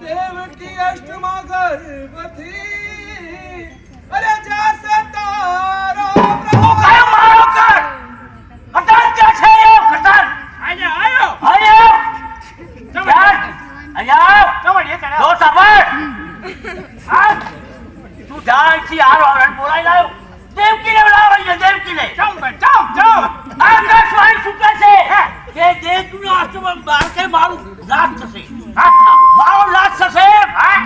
દેવકી અષ્ટમાં ગર્ભથી અરે જાશે તારો પ્રભુ. કયો મારો કર કતર ક્યાં છે એ કતર આયા, આયો. આયો ચાલ અહીંયા જો સફર તું જાણ છી આ રોરણ બોલાઈ લાયો. દેવકીને બોલાવાઈ છે દેવકીને. બેન, જાઉં, જાઉં. આકાશવાણી કહે છે. કે દેવકીનો આશ્રમ બાળકે મારું નાશ થશે. મારો નાશ થશે. હા?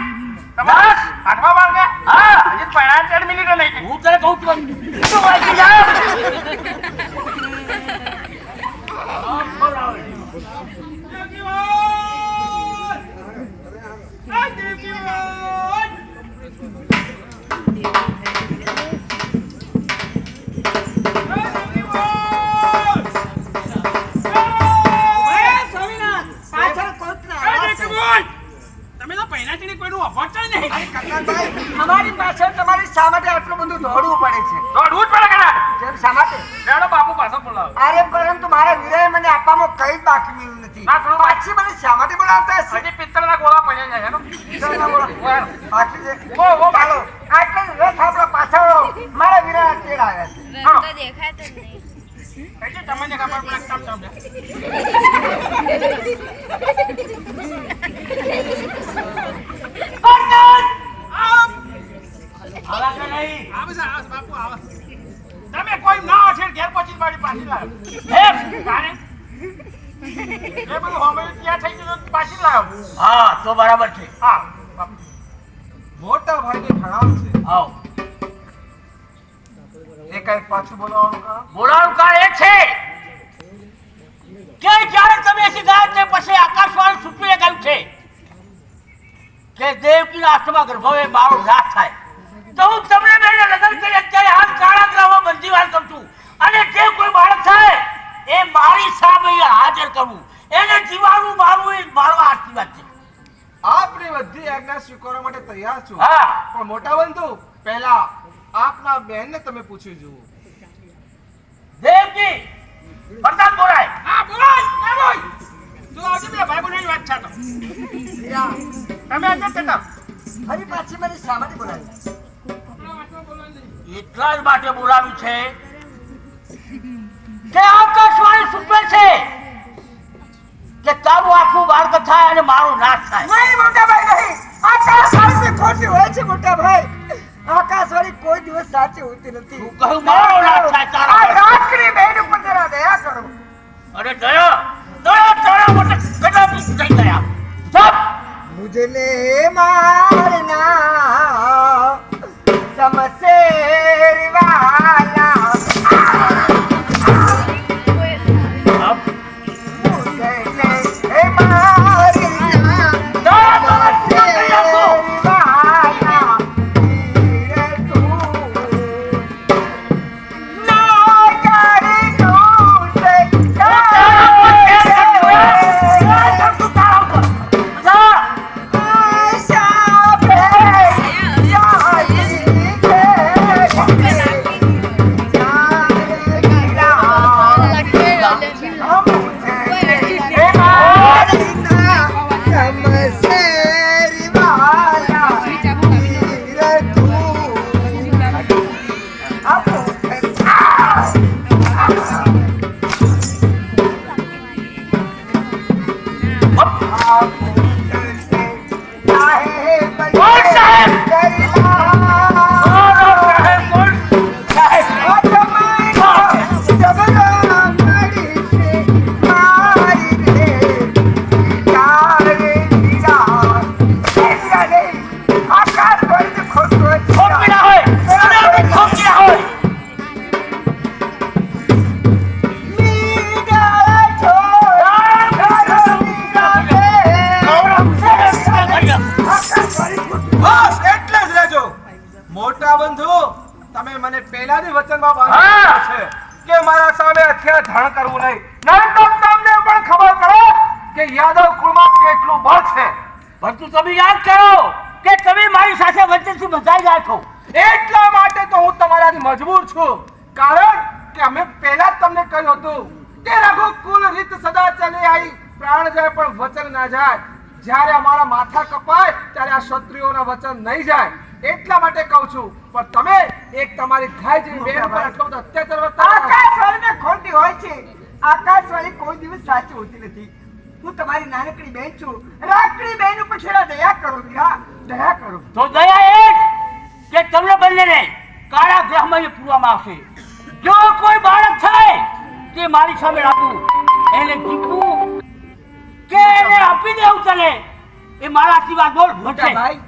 નાશ આઠમા બાળકે? હા. હજી પહેલા ચાર મિનિટો નહીં. હું તને કહું છું. તું વાંચી જા તો પહેલા કોઈનું અભોચર નહીં. અમારી પાછળ તમારી શા માટે આટલું બધું દોડવું પડે છે? દોડવું જ પડે ખરા કેમ શા માટે? લેવડો બાપુ પાછો બોલાવો. અરે પરંતુ મારા વીરાએ મને આપવામાં કઈ બાકી નથી. ના, પાછી મને શા માટે બોલાવતા હશે? હજી પિત્તળના ગોળા પડ્યા છે એનો. ચાલ ના બોલો. ઓય. બાકી છે. ઓ, ઓ, ચાલો આટલે રથ આપણા પાછળ મારા વીરા તેડ આવ્યા છે. રસ્તો દેખાતો જ નહીં. તમને ખબર પડે કેમ તમે કોઈ ના હશે ઘેર પહોંચી પાછી લાવ્યો હે બધું હોમે થઈ ગયું તો પાછી લાવ્યો હા તો બરાબર છે. હા મોટા ભાગે ઠરાવ છે આવ. એ પાછું બોલાવવાનું કહો બોલાવાનું કારણ એ છે કે જ્યારે તમે સિદ્ધાર્થ ને પછી આકાશવાણી સૂચવીને કહ્યું છે. કે દેવકીના આશ્રમમાં ગર્ભવે બાળો નાશ થાય. તો હું તમને બેને લગ્ન કરી અત્યારે હાલ કાળાગ્રામમાં બંદીવાન કરું છું. અને જે કોઈ બાળક થાય એ મારી સામે હાજર કરવું. એને જીવાનું મારું એ મારો આશીર્વાદ છે. આપની બધી આજ્ઞા સ્વીકારવા માટે તૈયાર છું. હા. પણ મોટા બંધુ પહેલા આપના બહેનને તમે પૂછી જુઓ. દેવકી વરસાદ બોલાય. હા બોલાય એ બોય તું આવજે બે ભાઈ બોલાની વાત છે તો વીરા, તમે અંદર જતા ફરી પાછી મને શા બોલાવી. એટલા જ માટે બોલાવ્યું છે કે આકાશવાણી સૂચવે છે કે તારું આખું બાળક થાય અને મારું નાશ થાય. નહીં મોટા ભાઈ નહીં. આકાશવાણી ખોટી હોય છે મોટા ભાઈ આકાશવાણી કોઈ દિવસ સાચી હોતી નથી. હું કહું મારો નાશ થાય આ તારા રાત્રિ બહેન ઉપર જરા દયા કરો. અરે દયા! જેને મારના તમે મને પહેલાથી વચનમાં. બાંધ્યો છે કે મારા સામે હથિયાર ધણ કરવું નહીં. નહીં તો તમને પણ ખબર પડે કે યાદવ કુળમાં કેટલું બળ છે. પરંતુ તમે યાદ કરો કે તમે મારી સાથે વચ્ચેથી બંધાઈ ગયા છો. એટલા માટે તો હું તમારાથી મજબૂર છું. કારણ કે અમે પહેલા જ તમને કહ્યું હતું કે રઘુકુલ રીત સદા ચાલી આવી પ્રાણ જાય પણ વચન ના જાય. જ્યારે અમારા માથા કપાય ત્યારે આ ક્ષત્રિયોના વચન નહીં જાય. એટલા માટે કહું છું પણ તમે એક તમારી થાય જેવી બેન પર આટલો બધો અત્યાચાર વર્તાવો. આકાશવાણીને ખોટી હોય છે. આકાશવાળી કોઈ દિવસ સાચી હોતી નથી. હું તમારી નાનકડી બેન છું. રાખડી બેન ઉપર છેલ્લા દયા કરો વીરા દયા કરો. તો દયા એ જ કે તમને બંનેને કાળા ગ્રહમાં પૂરવામાં આવશે. જો કોઈ બાળક થાય તે મારી સામે રાખવું એને જીતવું કે એને આપી દેવું તને એ મારા આશીર્વાદ બોલ મોટા ભાઈ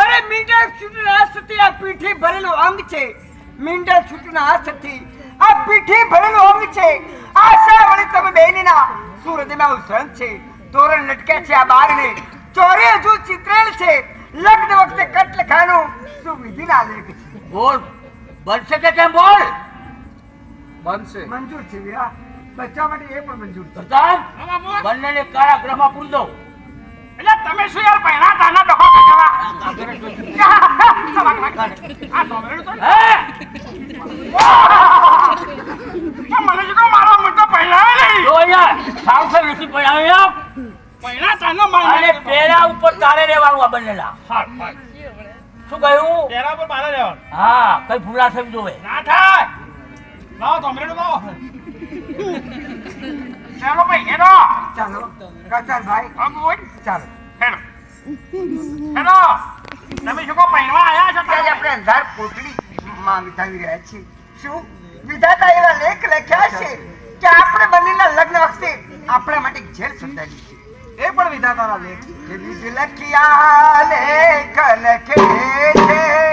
અરે મીંડા છૂટના હાથથી આ પીઠી ભરેલું અંગ છે. મીંડા છૂટના હાથથી આ પીઠી ભરેલું અંગ છે. આશા વળી તમે બેનના સૂરજમાં ઉસરણ છે. તોરણ લટકે છે આ બારણે. ચોરે હજુ ચિત્રેલ છે. લગ્ન વખતે કટલખાનું સુવિધિના લેખ છે. બોલ. બનશે કે કેમ બોલ? બનશે. મંજૂર છે વીરા. બચ્ચા માટે એ પણ મંજૂર છે. બંનેને કાળા ગ્રહમાં પૂરી દો એટલે તમે શું યાર પહેલા તાના ડખો કરવા આ ડોમેલું તો હે મને શું કહો મારો મત તો પહેલા નહીં જો અહીંયા સાવસે નથી પડ્યા પહેલા તાનો અને મારે પેરા ઉપર તારે શું કહ્યું? તેરા પર મારે હા કઈ ભૂલા થઈ જોવે. ના થાય. લાવો ડોમેલું લાવો. ચાલો ભાઈ હેલો. ચાલો કચારભાઈ આમ બોલ ચાલો. હેલો. હેલો. તમે શું કહો પહેરવા આયા છો ત્યાં આપણે અંધાર પોટડી માં વિતાવી રહ્યા છીએ. શું? વિધાતા એવા લેખ લખ્યા છે કે આપણે બંનેના લગ્ન વખતે આપણા માટે જેલ છે એ પણ વિધાતાના લેખ. લખ્યા લેખ લખે છે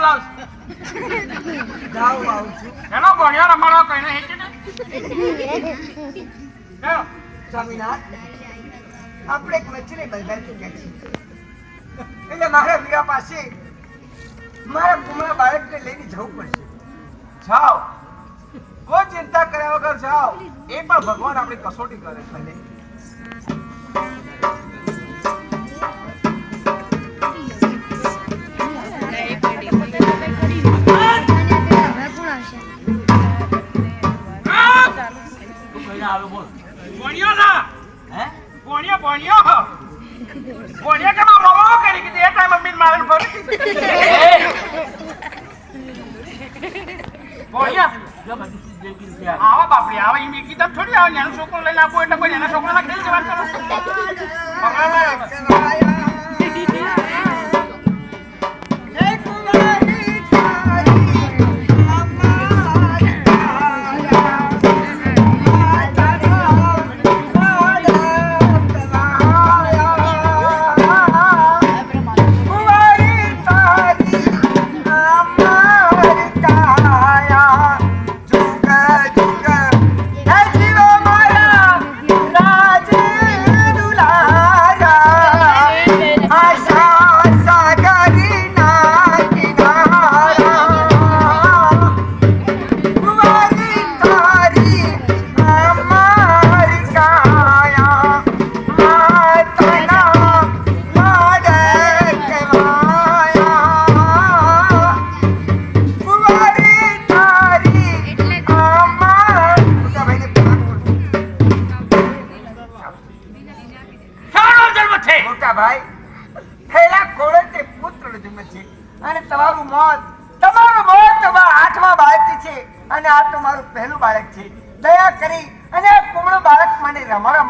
બોલાવશે. જાવ આવું છું એનો ભણ્યો રમાડો સ્વામિનાથ આપણે એક વચ્ચે બંધાઈ ચૂક્યા છીએ. એટલે મારા વીરા પાસે મારા બાળકને લઈને જવું પડશે. જાઓ. કોઈ ચિંતા કર્યા વગર જાઓ. એ પણ ભગવાન આપણી કસોટી કરે છે. આવે બોલ. ભણ્યો ના હે? ભણ્યો ભણ્યો ભણ્યો કે માં બાબા કરી કે એ ટાઈમ મમ્મી મારે ભરી ભણ્યો. આવા બાપડી આવા ઈ મેકી કીધા થોડી આવે નાનું છોકરો લઈને આપો એટલે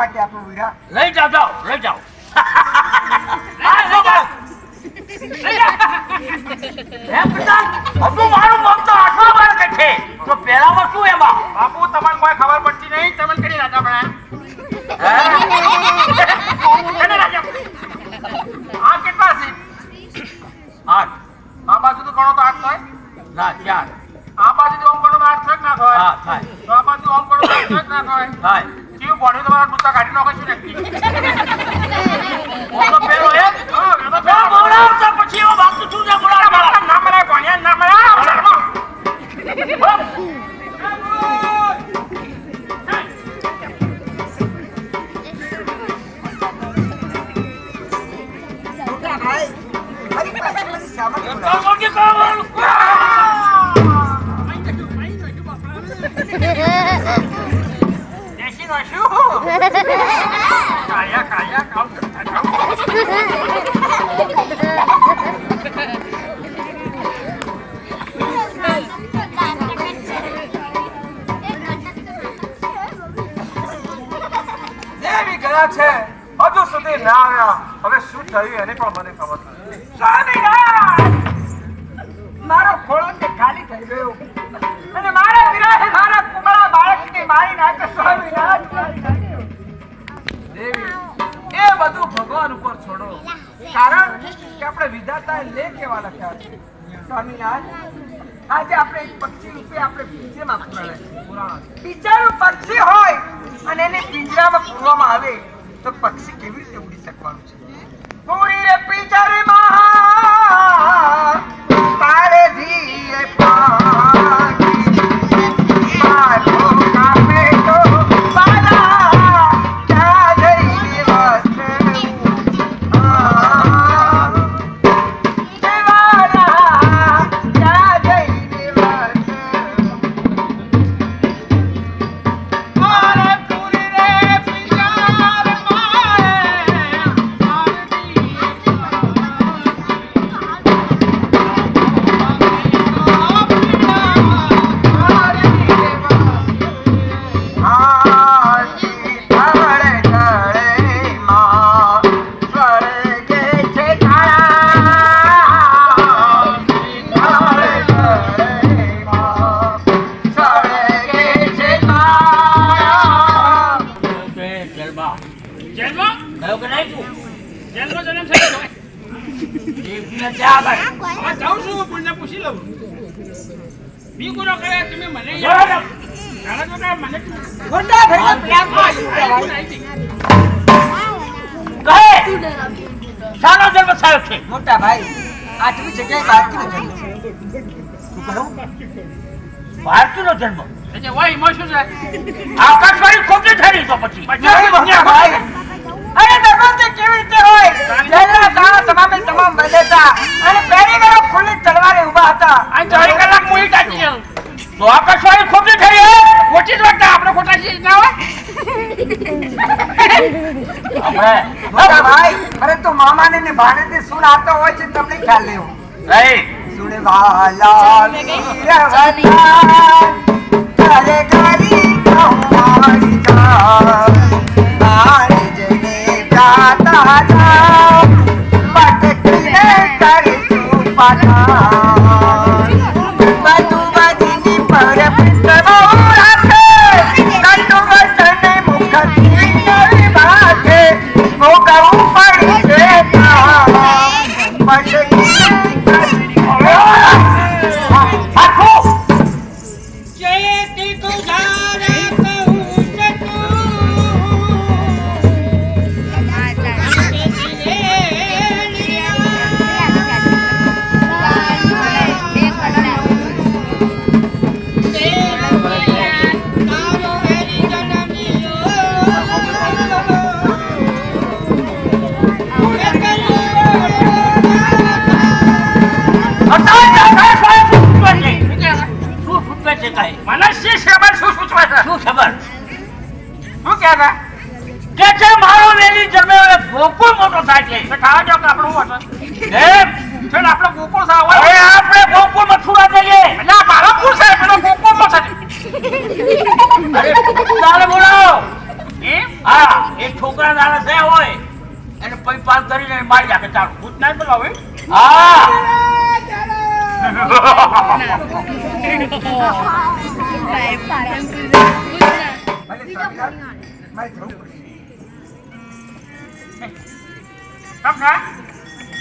માટે આપો વીરા લઈ જાઓ જાઓ લઈ જાઓ. બાપુ. તમને કોઈ ખબર પડતી નહીં. તમે કરી રાજા ભણ્યા આ કેટલા છે? આઠ. આ બાજુ તો ગણો તો આઠ થાય. ના ચાર. આ બાજુ ઓમ ગણો તો આઠ થાય ના થાય. તો આ બાજુ ઓમ ગણો તો આઠ થાય ના થાય થાય. ભણ્યું તમારા ડૂચા કાઢી નાખો છું હું પેલો હા, એ તો કાયા કાયા કામ કરતા જાઓ. ગયા છે, હજુ સુધી ના આવ્યા હવે શું થયું એની પણ મને ખબર વિધાતાએ લે કેવા લખ્યા છે સ્વામિનારાયણ, આજે આપણે એક પક્ષી રૂપે આપણે છીએ. પુરાણ બિચારું પક્ષી હોય અને એને પિંજરામાં પૂરવામાં આવે તો પક્ષી કેવી રીતે ઉડી શકવાનું છે લઉં બી ગુનો કરે તમે મને મને. કહે. જન્મ છે. મોટા ભાઈ આટલી જગ્યાએ બાળકીનો જન્મ શું કહું? ભારતીનો જન્મ. એટલે વય એમાં શું છે? આકાશવાણી ખોટી ઠરી તો પછી. મોટા ભાઈ. અરે કેવી રીતે હોય? તમામે તમામ બંધ અને પહેરી ખુલ્લી તલવારે ઊભા હતા. કલાક તો ખોટી થઈ ખોટી જ વાત આપણે ખોટા છીએ ના હોય? આપણે મોટા ભાઈ મામાને ને ભાણેજને શું નાતો હોય છે તમને ખ્યાલ લેવો? સુણવાલા વીરવતા ગરી જા શું ખબર શું કહે છે કે છે, મારો વેલી જન્મે હવે ગોકુળ મોટો આ જો કે આપણું શું હશે? એમ છે ને આપણે ગોકુળ સાહેબ હવે. આપણે ગોકુળ મથુરા જઈએ એટલે આ પાલનપુર છે, પેલો ગોકુળમાં છે. અરે તારે બોલાવો એમ? હા એ છોકરા નાના છે હોય એને પૈપાલ કરીને મારી નાખે ચાલુ, ભૂત નહીં બોલાવે. હા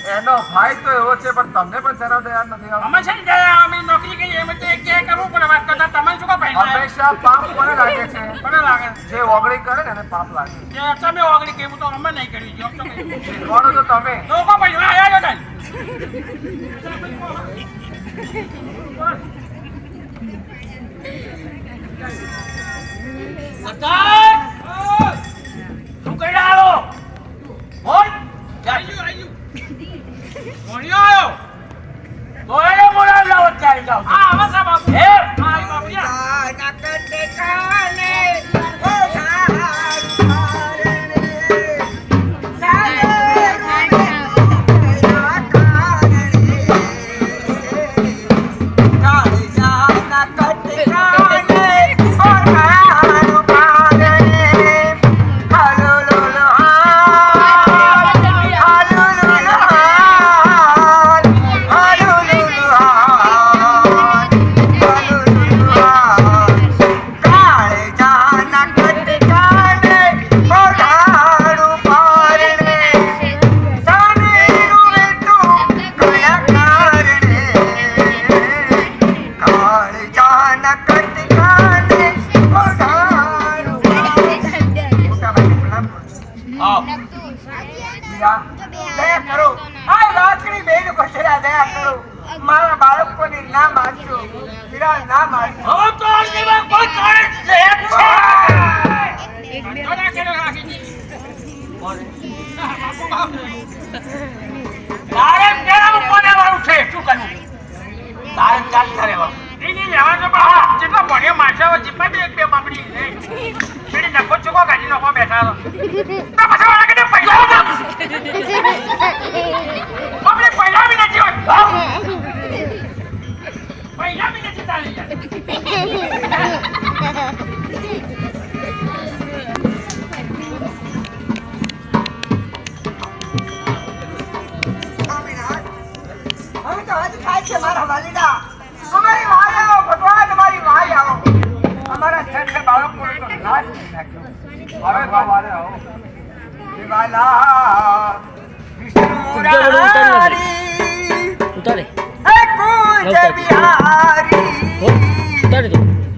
એનો ભાઈ તો એવો છે પણ તમને પણ જરા દયા નથી અમે છે ને અમે નોકરી કરી એમ એટલે કે કરવું પણ વાત કરતા તમે શું પૈસા ભાઈ હંમેશા પાપ કોને લાગે છે? મને લાગે? જે ઓગળી કરે ને એને પાપ લાગે કે તમે ઓગળી કેવું તો અમે નહીં કરી જોબ તો કરી. તો તમે? લોકો ભાઈ આયા જો તને. Hehehehe બિહારી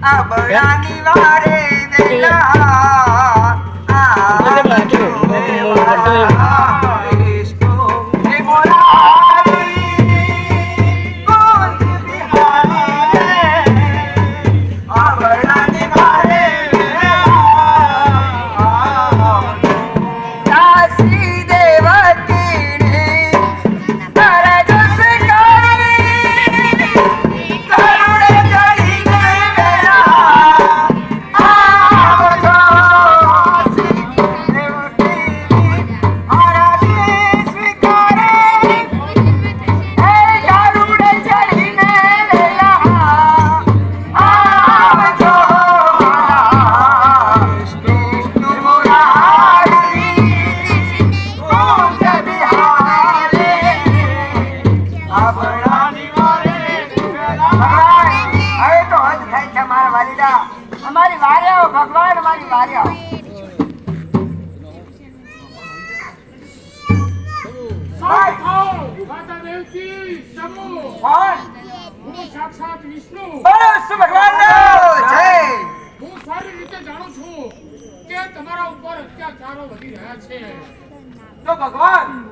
આ બળાની વારે વેલા.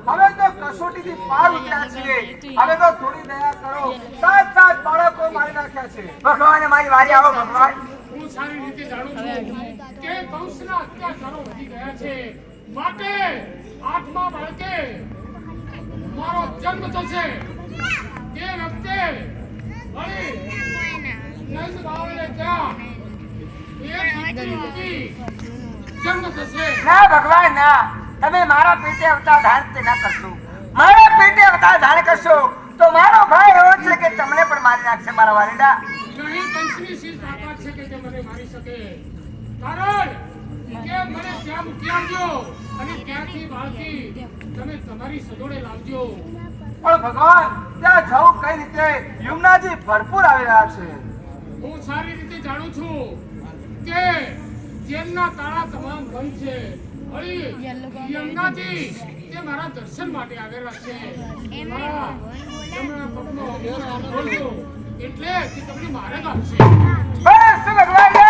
હવે તો કસોટીથી પાર ઉતર્યા છીએ. હવે તો થોડી દયા કરો. સાત સાત બાળકો મારી નાખ્યા છે. ભગવાન મારી વારી આવો ભગવાન. હું સારી રીતે જાણું છું કે કંસના અત્યાચારો વધી ગયા છે. માટે આઠમા બાળકે મારો જન્મ થશે. તે વખતે વળી નંદ બાવળને ત્યાં એક દીકરી હતી જન્મ થશે. ના ભગવાન ના. તમે મારા પેટે અવતાર ધારણ તે ના કરશો? મારા પેટે અવતાર ધારણ કરશો? તો મારો ભાઈ એવો છે કે તમને પણ મારી નાખશે મારા વાલીડા. નહીં કંસની શી તાકાત છે કે તે મને મારી શકે? કારણ કે મને ત્યાં મૂકી આવજો અને ત્યાંથી બાળકી તમે તમારી સજોડે લાવજો. પણ ભગવાન ત્યાં જવું કઈ રીતે? યુમનાજી ભરપૂર આવી રહ્યા છે. હું સારી રીતે જાણું છું કે જેમના તાળા તમામ બંધ છે. યમુનાજી તે મારા દર્શન માટે આવેલા છે. એટલે તમને મારે જ આપશે